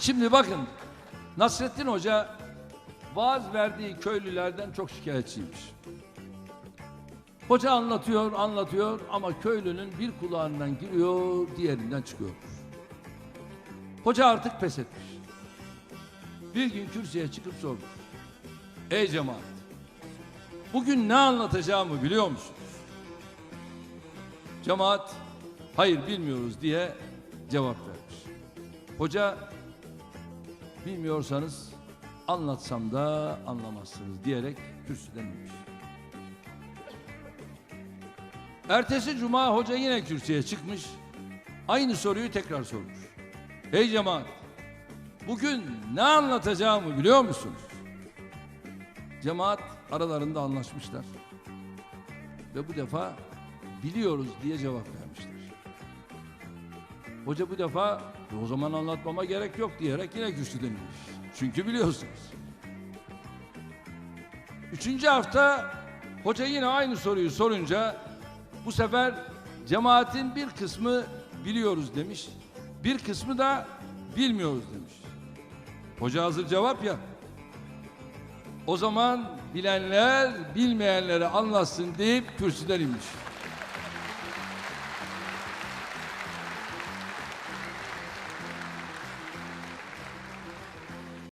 Şimdi bakın Nasrettin Hoca vaaz verdiği köylülerden çok şikayetçiymiş. Hoca anlatıyor, anlatıyor ama köylünün bir kulağından giriyor, diğerinden çıkıyor. Hoca artık pes etmiş. Bir gün kürsüye çıkıp sormuş. Ey cemaat, bugün ne anlatacağımı biliyor musunuz? Cemaat, hayır bilmiyoruz diye cevap vermiş. Hoca, bilmiyorsanız anlatsam da anlamazsınız diyerek kürsüden inmiş. Ertesi cuma hoca yine kürsüye çıkmış. Aynı soruyu tekrar sormuş. Hey cemaat, bugün ne anlatacağımı biliyor musunuz? Cemaat aralarında anlaşmışlar. Ve bu defa biliyoruz diye cevap vermişler. Hoca bu defa "E o zaman anlatmama gerek yok diyerek yine kürsüden inmiş. Çünkü biliyorsunuz. Üçüncü hafta hoca yine aynı soruyu sorunca bu sefer cemaatin bir kısmı biliyoruz demiş. Bir kısmı da bilmiyoruz demiş. Hoca hazır cevap ya. O zaman bilenler bilmeyenleri anlatsın deyip kürsüden inmiş.